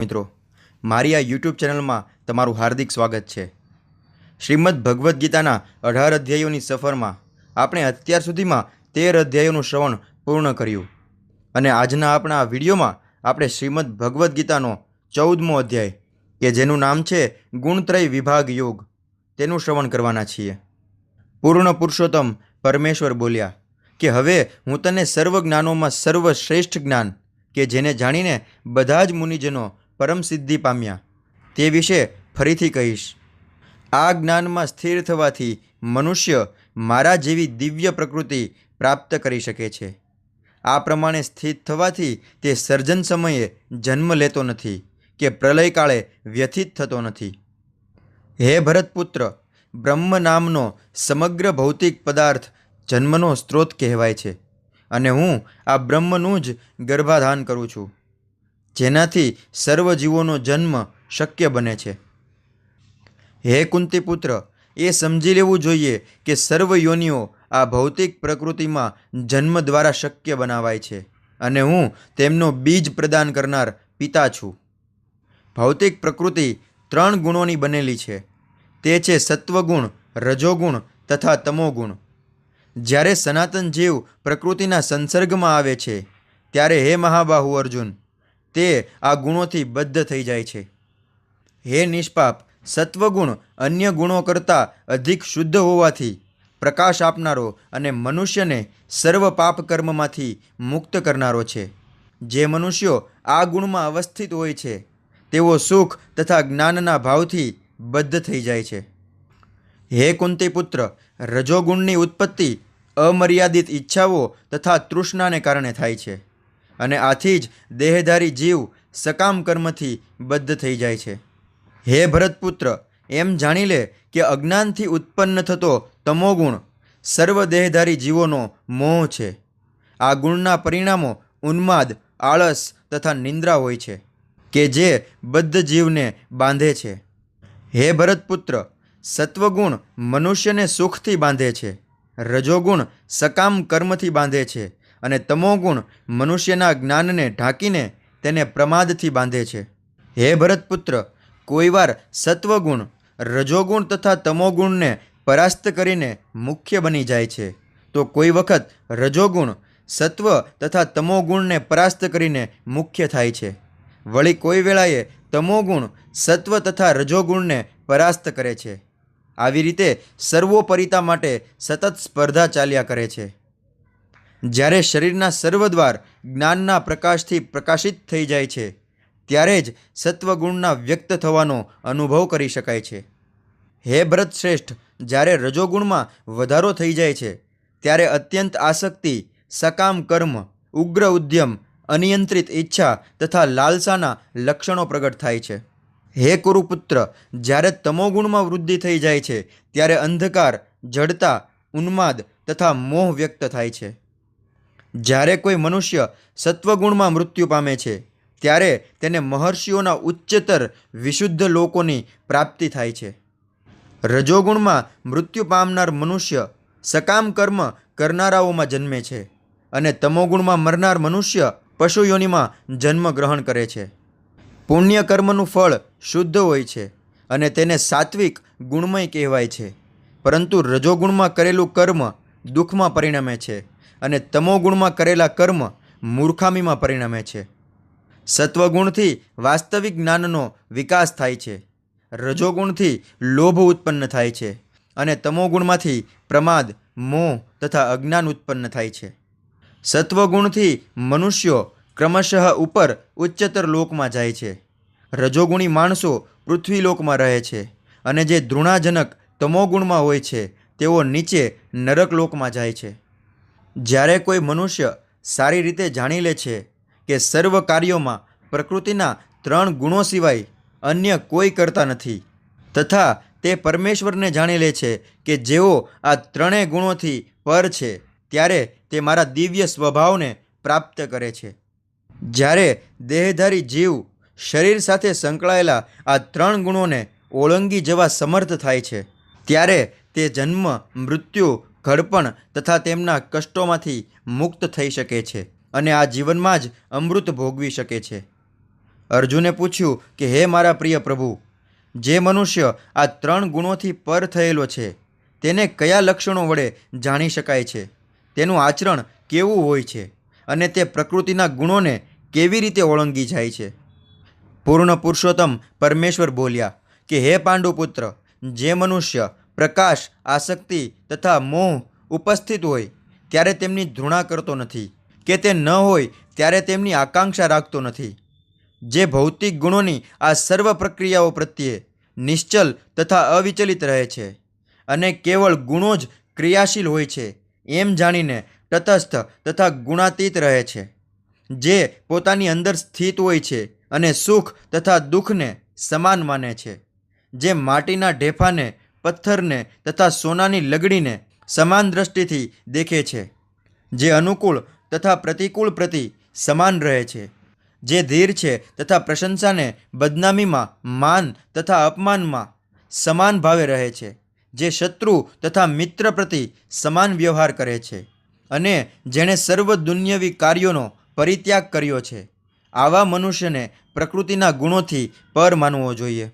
મિત્રો, મારી આ યુટ્યુબ ચેનલમાં તમારું હાર્દિક સ્વાગત છે. શ્રીમદ ભગવદ્ ગીતાના અઢાર અધ્યાયોની સફરમાં આપણે અત્યાર સુધીમાં તેર અધ્યાયોનું શ્રવણ પૂર્ણ કર્યું અને આજના આપણા આ વિડીયોમાં આપણે શ્રીમદ ભગવદ્ ગીતાનો ચૌદમો અધ્યાય, કે જેનું નામ છે ગુણત્રય વિભાગ યોગ, તેનું શ્રવણ કરવાના છીએ. પૂર્ણ પુરુષોત્તમ પરમેશ્વર બોલ્યા કે હવે હું તને સર્વ જ્ઞાનોમાં સર્વશ્રેષ્ઠ જ્ઞાન, કે જેને જાણીને બધા જ મુનિજનો પરમ સિદ્ધિ પામ્યા. તે વિશે ફરીથી કહીશ. આ જ્ઞાનમાં સ્થિર થવાથી મનુષ્ય મારા જેવી દિવ્ય પ્રકૃતિ પ્રાપ્ત કરી શકે છે. આ પ્રમાણે સ્થિત થવાથી તે સર્જન સમયે જન્મ લેતો નથી કે પ્રલયકાળે વ્યથિત થતો નથી. હે ભરતપુત્ર, બ્રહ્મ નામનો સમગ્ર ભૌતિક પદાર્થ જન્મનો સ્ત્રોત કહેવાય છે અને હું આ બ્રહ્મનું જ ગર્ભાધાન કરું છું. જેનાથી સર્વ જીવોનો જન્મ શક્ય બને છે. હે કુંતીપુત્ર, એ સમજી લેવું જોઈએ કે સર્વ યોનિઓ આ ભૌતિક પ્રકૃતિમાં જન્મ દ્વારા શક્ય બનાવાય છે અને હું તેમનો બીજ પ્રદાન કરનાર પિતા છું. ભૌતિક પ્રકૃતિ ત્રણ ગુણોની બનેલી છે. તે છે સત્વગુણ, રજોગુણ તથા તમોગુણ. જ્યારે સનાતન જીવ પ્રકૃતિના સંસર્ગમાં આવે છે, ત્યારે હે મહાબાહુ અર્જુન તે આ ગુણોથી બદ્ધ થઈ જાય છે. હે નિષ્પાપ, સત્વગુણ અન્ય ગુણો કરતાં અધિક શુદ્ધ હોવાથી પ્રકાશ આપનારો અને મનુષ્યને સર્વ પાપ કર્મમાંથી મુક્ત કરનારો છે. જે મનુષ્યો આ ગુણમાં અવસ્થિત હોય છે, તેઓ સુખ તથા જ્ઞાનના ભાવથી બદ્ધ થઈ જાય છે. હે કુંતીપુત્ર, રજોગુણની ઉત્પત્તિ અમર્યાદિત ઈચ્છાઓ તથા તૃષ્ણાને કારણે થાય છે. અને આથી જ દેહધારી જીવ સકામ કર્મથી બદ્ધ થઈ જાય છે. હે ભરતપુત્ર, એમ જાણી લે કે અજ્ઞાનથી ઉત્પન્ન થતો તમોગુણ સર્વ દેહધારી જીવોનો મોહ છે. આ ગુણના પરિણામો ઉન્માદ, આળસ તથા નિંદ્રા હોય છે કે જે બદ્ધ જીવને બાંધે છે. હે ભરતપુત્ર, સત્વગુણ મનુષ્યને સુખથી બાંધે છે. રજોગુણ સકામ કર્મથી બાંધે છે. અને તમોગુણ મનુષ્યના જ્ઞાનને ઢાંકીને તેને પ્રમાદથી બાંધે છે. હે ભરતપુત્ર, કોઈવાર સત્વગુણ, રજોગુણ તથા તમોગુણને પરાસ્ત કરીને મુખ્ય બની જાય છે. તો કોઈ વખત રજોગુણ, સત્વ તથા તમોગુણને પરાસ્ત કરીને મુખ્ય થાય છે. વળી કોઈ વેળાએ તમોગુણ, સત્વ તથા રજોગુણને પરાસ્ત કરે છે. આવી રીતે સર્વોપરિતા માટે સતત સ્પર્ધા ચાલ્યા કરે છે. જ્યારે શરીરના સર્વદ્વાર જ્ઞાનના પ્રકાશથી પ્રકાશિત થઈ જાય છે, ત્યારે જ સત્વગુણના વ્યક્ત થવાનો અનુભવ કરી શકાય છે. હે ભરતશ્રેષ્ઠ જ્યારે રજોગુણમાં વધારો થઈ જાય છે, ત્યારે અત્યંત આસક્તિ, સકામ કર્મ, ઉગ્ર ઉદ્યમ, અનિયંત્રિત ઈચ્છા તથા લાલસાના લક્ષણો પ્રગટ થાય છે. હે કુરુપુત્ર, જ્યારે તમોગુણમાં વૃદ્ધિ થઈ જાય છે, ત્યારે અંધકાર, જડતા, ઉન્માદ તથા મોહ વ્યક્ત થાય છે. જ્યારે કોઈ મનુષ્ય સત્વગુણમાં મૃત્યુ પામે છે, ત્યારે તેને મહર્ષિઓના ઉચ્ચતર વિશુદ્ધ લોકોની પ્રાપ્તિ થાય છે. રજોગુણમાં મૃત્યુ પામનાર મનુષ્ય સકામ કર્મ કરનારાઓમાં જન્મે છે અને તમોગુણમાં મરનાર મનુષ્ય પશુ યોનિમાં જન્મ ગ્રહણ કરે છે. પુણ્ય કર્મનું ફળ શુદ્ધ હોય છે અને તેને સાત્વિક ગુણમય કહેવાય છે, પરંતુ રજોગુણમાં કરેલું કર્મ દુઃખમાં પરિણમે છે. અને તમોગુણમાં કરેલા કર્મ મૂર્ખામીમાં પરિણમે છે. સત્વગુણથી વાસ્તવિક જ્ઞાનનો વિકાસ થાય છે. રજોગુણથી લોભ ઉત્પન્ન થાય છે અને તમોગુણમાંથી પ્રમાદ, મોહ તથા અજ્ઞાન ઉત્પન્ન થાય છે. સત્વગુણથી મનુષ્યો ક્રમશઃ ઉપર ઉચ્ચતર લોકમાં જાય છે. રજોગુણી માણસો પૃથ્વી લોકમાં રહે છે અને જે ધૃણાજનક તમોગુણમાં હોય છે, તેઓ નીચે નરક લોકમાં જાય છે. જ્યારે કોઈ મનુષ્ય સારી રીતે જાણી લે છે કે સર્વ કાર્યોમાં પ્રકૃતિના ત્રણ ગુણો સિવાય અન્ય કોઈ કરતા નથી, તથા તે પરમેશ્વરને જાણી લે છે કે જેઓ આ ત્રણેય ગુણોથી પર છે, ત્યારે તે મારા દિવ્ય સ્વભાવને પ્રાપ્ત કરે છે. જ્યારે દેહધારી જીવ શરીર સાથે સંકળાયેલા આ ત્રણ ગુણોને ઓળંગી જવા સમર્થ થાય છે, ત્યારે તે જન્મ, મૃત્યુ ઘડપણ તથા તેમના કષ્ટોમાંથી મુક્ત થઈ શકે છે અને આ જીવનમાં જ અમૃત ભોગવી શકે છે. અર્જુને પૂછ્યું કે, હે મારા પ્રિય પ્રભુ, જે મનુષ્ય આ ત્રણ ગુણોથી પર થયેલો છે, તેને કયા લક્ષણો વડે જાણી શકાય છે? તેનું આચરણ કેવું હોય છે અને તે પ્રકૃતિના ગુણોને કેવી રીતે ઓળંગી જાય છે? પૂર્ણ પુરુષોત્તમ પરમેશ્વર બોલ્યા કે, હે પાંડુપુત્ર, જે મનુષ્ય પ્રકાશ, આસક્તિ તથા મોહ ઉપસ્થિત હોય ત્યારે તેમની ધૃણા કરતો નથી. કે તે ન હોય ત્યારે તેમની આકાંક્ષા રાખતો નથી. જે ભૌતિક ગુણોની આ સર્વ પ્રક્રિયાઓ પ્રત્યે નિશ્ચલ તથા અવિચલિત રહે છે અને કેવળ ગુણો જ ક્રિયાશીલ હોય છે એમ જાણીને તટસ્થ તથા ગુણાતીત રહે છે. જે પોતાની અંદર સ્થિત હોય છે અને સુખ તથા દુઃખને સમાન માને છે. જે માટીના ઢેફાને પથ્થરને તથા સોનાની લગડીને સમાન દ્રષ્ટિથી દેખે છે, જે અનુકૂળ તથા પ્રતિકૂળ પ્રતિ સમાન રહે છે, જે ધીર છે તથા પ્રશંસાને બદનામીમાં, માન તથા અપમાનમાં સમાન ભાવે રહે છે, જે શત્રુ તથા મિત્ર પ્રતિ સમાન વ્યવહાર કરે છે અને જેણે સર્વ દુન્યવી કાર્યોનો પરિત્યાગ કર્યો છે. આવા મનુષ્યને પ્રકૃતિના ગુણોથી પર માનવો જોઈએ.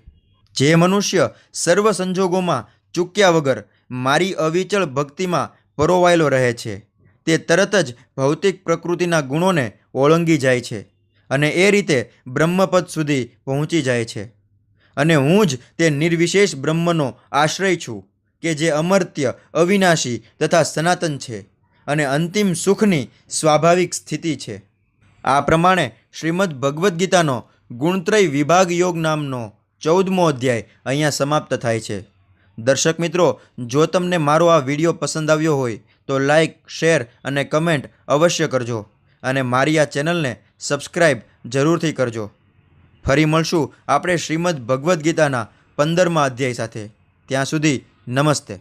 જે મનુષ્ય સર્વ સંજોગોમાં ચૂક્યા વગર મારી અવિચળ ભક્તિમાં પરોવાયેલો રહે છે, તે તરત જ ભૌતિક પ્રકૃતિના ગુણોને ઓળંગી જાય છે અને એ રીતે બ્રહ્મપદ સુધી પહોંચી જાય છે. અને હું જ તે નિર્વિશેષ બ્રહ્મનો આશ્રય છું કે જે અમર્ત્ય, અવિનાશી તથા સનાતન છે અને અંતિમ સુખની સ્વાભાવિક સ્થિતિ છે. આ પ્રમાણે શ્રીમદ ભગવદ્ ગીતાનો ગુણત્રય વિભાગ યોગ નામનો ચૌદમો અધ્યાય અહીંયા સમાપ્ત થાય છે. દર્શક મિત્રો, જો તમને મારો આ વીડિયો પસંદ આવ્યો હોય, તો લાઈક, શેર અને કમેન્ટ અવશ્ય કરજો અને મારી આ ચેનલને સબસ્ક્રાઈબ જરૂરથી કરજો. ફરી મળશું આપણે શ્રીમદ ભગવદ્ ગીતાના પંદરમા અધ્યાય સાથે. ત્યાં સુધી નમસ્તે.